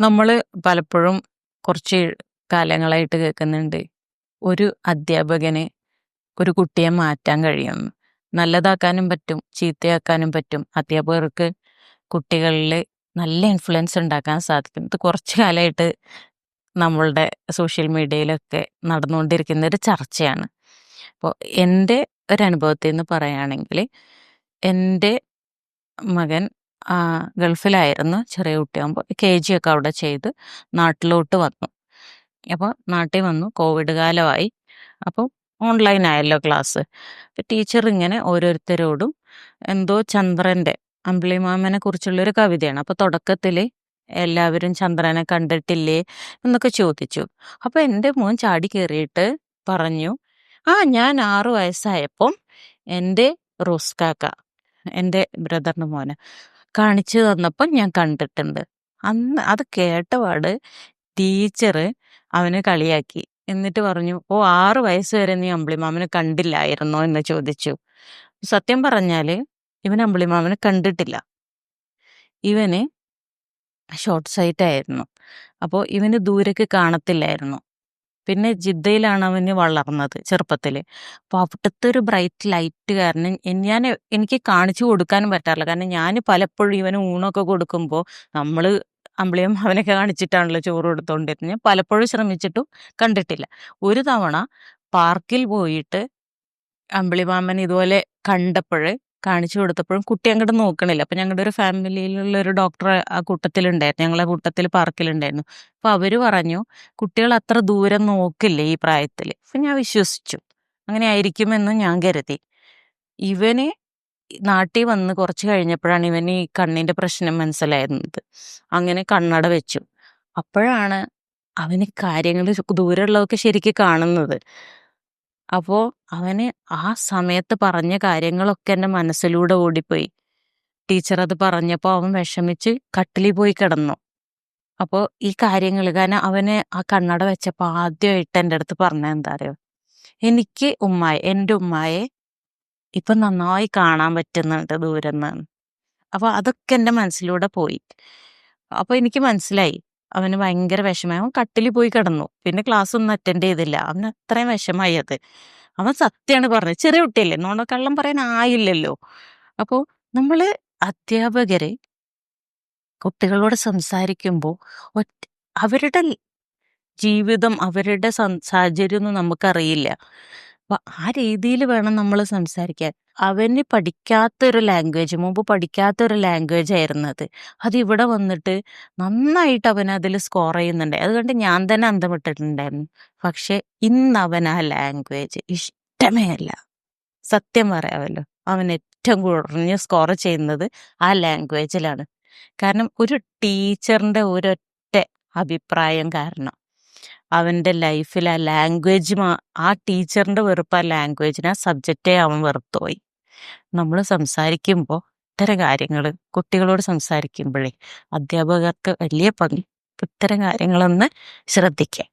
നമ്മൾ പലപ്പോഴും കുറച്ച് കാലങ്ങളായിട്ട് കേൾക്കുന്നുണ്ട്. ഒരു അധ്യാപകന് ഒരു കുട്ടിയെ മാറ്റാൻ കഴിയും. നല്ലതാക്കാനും പറ്റും ചീത്തയാക്കാനും പറ്റും. അധ്യാപകർക്ക് കുട്ടികളിൽ നല്ല ഇൻഫ്ലുവൻസ് ഉണ്ടാക്കാൻ സാധിക്കും. ഇത് കുറച്ച് കാലമായിട്ട് നമ്മളുടെ സോഷ്യൽ മീഡിയയിലൊക്കെ നടന്നുകൊണ്ടിരിക്കുന്ന ഒരു ചർച്ചയാണ്. അപ്പോൾ എന്റെ ഒരനുഭവത്തിൽ നിന്ന് പറയുകയാണെങ്കിൽ എന്റെ മകൻ ഗൾഫിലായിരുന്നു ചെറിയ കുട്ടിയാകുമ്പോൾ കെ ജി ഒക്കെ അവിടെ ചെയ്ത് നാട്ടിലോട്ട് വന്നു. അപ്പോൾ നാട്ടിൽ വന്നു. കോവിഡ് കാലമായി. അപ്പോൾ ഓൺലൈൻ ആയല്ലോ ക്ലാസ് ടീച്ചർ ഇങ്ങനെ ഓരോരുത്തരോടും എന്തോ ചന്ദ്രന്റെ അമ്പിളിമാമനെ കുറിച്ചുള്ളൊരു കവിതയാണ്. അപ്പോൾ തുടക്കത്തിൽ എല്ലാവരും ചന്ദ്രനെ കണ്ടിട്ടില്ലേ എന്നൊക്കെ ചോദിച്ചു. അപ്പോൾ എന്റെ മോൻ ചാടി കയറിയിട്ട് പറഞ്ഞു ആ ഞാൻ ആറു വയസ്സായപ്പം എന്റെ റോസ്കാക്ക എന്റെ ബ്രദറിന്റെ മോനെ. കാണിച്ചു തന്നപ്പോൾ ഞാൻ കണ്ടിട്ടുണ്ട്. അന്ന് അത് കേട്ടപാട് ടീച്ചറ് അവനെ കളിയാക്കി. എന്നിട്ട് പറഞ്ഞു ഓ ആറ് വയസ്സ് വരെ നീ അമ്പിളിമാമനെ കണ്ടില്ലായിരുന്നോ? എന്ന് ചോദിച്ചു. സത്യം പറഞ്ഞാൽ ഇവൻ അമ്പിളിമാമനെ കണ്ടിട്ടില്ല. ഇവന് ഷോർട്ട് സൈറ്റ് ആയിരുന്നു അപ്പോൾ ഇവന് ദൂരേക്ക് കാണത്തില്ലായിരുന്നു. പിന്നെ ജിദ്ദയിലാണ് അവന് വളർന്നത് ചെറുപ്പത്തിൽ അപ്പോൾ അവിടുത്തെ ഒരു ബ്രൈറ്റ് ലൈറ്റ് കാരണം ഞാൻ എനിക്ക് കാണിച്ചു കൊടുക്കാനും പറ്റാറില്ല. കാരണം ഞാൻ പലപ്പോഴും ഇവന് ഊണൊക്കെ കൊടുക്കുമ്പോൾ നമ്മൾ അമ്പിളിയും അവനൊക്കെ കാണിച്ചിട്ടാണല്ലോ ചോറ് കൊടുത്തോണ്ടിരുന്നത്. ഞാൻ പലപ്പോഴും ശ്രമിച്ചിട്ടും കണ്ടിട്ടില്ല. ഒരു തവണ പാർക്കിൽ പോയിട്ട് അമ്പിളിമാമൻ ഇതുപോലെ കണ്ടപ്പോൾ കാണിച്ചു കൊടുത്തപ്പോഴും കുട്ടി അങ്ങോട്ട് നോക്കണില്ല. അപ്പം ഞങ്ങളുടെ ഒരു ഫാമിലിയിലുള്ള ഒരു ഡോക്ടർ ആ കൂട്ടത്തിലുണ്ടായിരുന്നു. ഞങ്ങളെ കൂട്ടത്തിൽ പാർക്കിലുണ്ടായിരുന്നു. അപ്പോൾ അവർ പറഞ്ഞു കുട്ടികൾ അത്ര ദൂരം നോക്കില്ല ഈ പ്രായത്തിൽ അപ്പം ഞാൻ വിശ്വസിച്ചു. അങ്ങനെ ആയിരിക്കുമെന്ന് ഞാൻ കരുതി. ഇവന് നാട്ടിൽ വന്ന് കുറച്ച് കഴിഞ്ഞപ്പോഴാണ് ഇവന് ഈ കണ്ണിന്റെ പ്രശ്നം മനസ്സിലായിരുന്നത്. അങ്ങനെ കണ്ണട വെച്ചു. അപ്പോഴാണ് അവന് കാര്യങ്ങൾ ദൂരമുള്ളതൊക്കെ ശരിക്ക് കാണുന്നത്. അപ്പോൾ അവന് ആ സമയത്ത് പറഞ്ഞ കാര്യങ്ങളൊക്കെ എന്റെ മനസ്സിലൂടെ ഓടിപ്പോയി. ടീച്ചർ അത് പറഞ്ഞപ്പോൾ അവൻ വിഷമിച്ച് കട്ടിലി പോയി കിടന്നു. അപ്പോൾ ഈ കാര്യങ്ങൾ കാരണം അവന് ആ കണ്ണട വെച്ചപ്പോൾ ആദ്യമായിട്ട് എന്റെ അടുത്ത് പറഞ്ഞ എന്താ അറിയോ? എനിക്ക് ഉമ്മായി എന്റെ ഉമ്മായെ ഇപ്പൊ നന്നായി കാണാൻ പറ്റുന്നുണ്ട് ദൂരെന്ന് അപ്പൊ അതൊക്കെ എന്റെ മനസ്സിലൂടെ പോയി. അപ്പൊ എനിക്ക് മനസ്സിലായി. അവന് ഭയങ്കര വിഷമായി അവൻ കട്ടിലിൽ പോയി കിടന്നു. പിന്നെ ക്ലാസ് ഒന്നും അറ്റൻഡ് ചെയ്തില്ല. അവന് അത്രയും വിഷമായി അത്. അവൻ സത്യമാണ് പറഞ്ഞത്. ചെറിയ കുട്ടിയല്ലേ. നോണക്കള്ളം പറയാൻ ആയില്ലല്ലോ. അപ്പോൾ നമ്മൾ അധ്യാപകര് കുട്ടികളോട് സംസാരിക്കുമ്പോൾ ഒറ്റ അവരുടെ ജീവിതം അവരുടെ സാഹചര്യം സാഹചര്യമൊന്നും നമുക്കറിയില്ല. അപ്പൊ ആ രീതിയിൽ വേണം നമ്മൾ സംസാരിക്കാൻ. അവന് പഠിക്കാത്തൊരു ലാംഗ്വേജ് മുമ്പ് പഠിക്കാത്തൊരു ലാംഗ്വേജ് ആയിരുന്നു അത് അത് ഇവിടെ വന്നിട്ട് നന്നായിട്ട് അവൻ അതിൽ സ്കോർ ചെയ്യുന്നുണ്ട്. അതുകൊണ്ട് ഞാൻ തന്നെ അന്തമിട്ടിട്ടുണ്ടായിരുന്നു. പക്ഷെ ഇന്ന് അവൻ ആ ലാംഗ്വേജ് ഇഷ്ടമേ അല്ല. സത്യം പറയാമല്ലോ. അവൻ ഏറ്റവും കുറഞ്ഞ സ്കോർ ചെയ്യുന്നത് ആ ലാംഗ്വേജിലാണ് കാരണം ഒരു ടീച്ചറിന്റെ ഒരൊറ്റ അഭിപ്രായം കാരണം. അവന്റെ ലൈഫിൽ ആ ലാംഗ്വേജ് ആ ടീച്ചറിന്റെ വെറുപ്പ് ആ ലാംഗ്വേജിന് ആ സബ്ജക്റ്റേ അവൻ വെറുത്തുപോയി നമ്മൾ സംസാരിക്കുമ്പോൾ ഇത്തരം കാര്യങ്ങൾ കുട്ടികളോട് സംസാരിക്കുമ്പോഴേ അധ്യാപകർക്ക് വലിയ പങ്ക്. ഇത്തരം കാര്യങ്ങളൊന്ന് ശ്രദ്ധിക്കുക.